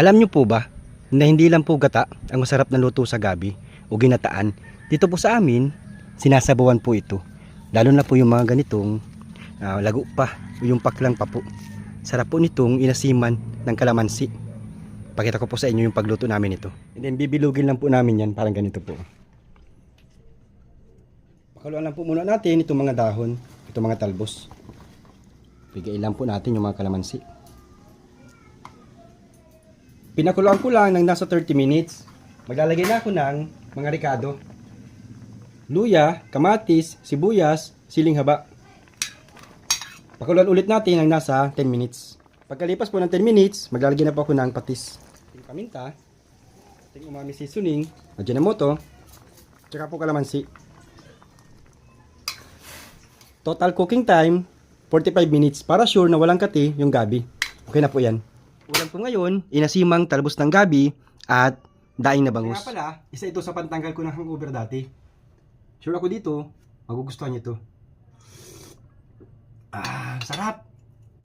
Alam nyo po ba na hindi lang po gata ang masarap na luto sa gabi o ginataan. Dito po sa amin, sinasabawan po ito. Lalo na po yung mga ganitong ah, lago pa o yung paklang pa po. Sarap po nitong inasiman ng kalamansi. Pakita ko po sa inyo yung pagluto namin ito. And then bibilugin lang po namin yan parang ganito po. Pakaluan lang po muna natin itong mga dahon, itong mga talbos. Bigay lang po natin yung mga kalamansi. Pinakuluan ko lang ng nasa 30 minutes. Maglalagay na ako ng mga ricado. Luya, kamatis, sibuyas, siling haba. Pakuluan ulit natin ng nasa 10 minutes. Pagkalipas po ng 10 minutes, maglalagay na po ako ng patis. Ating paminta, ating umami seasoning, ajinomoto, tsaka po kalamansi. Total cooking time, 45 minutes para sure na walang kati yung gabi. Okay na po yan. Ulam ko ngayon, inasimang talbos ng gabi at daing na bangus. Kaya pala, isa ito sa pantanggal ko ng hangover dati. Sure ako dito, magugustuhan niyo to. Ah, sarap!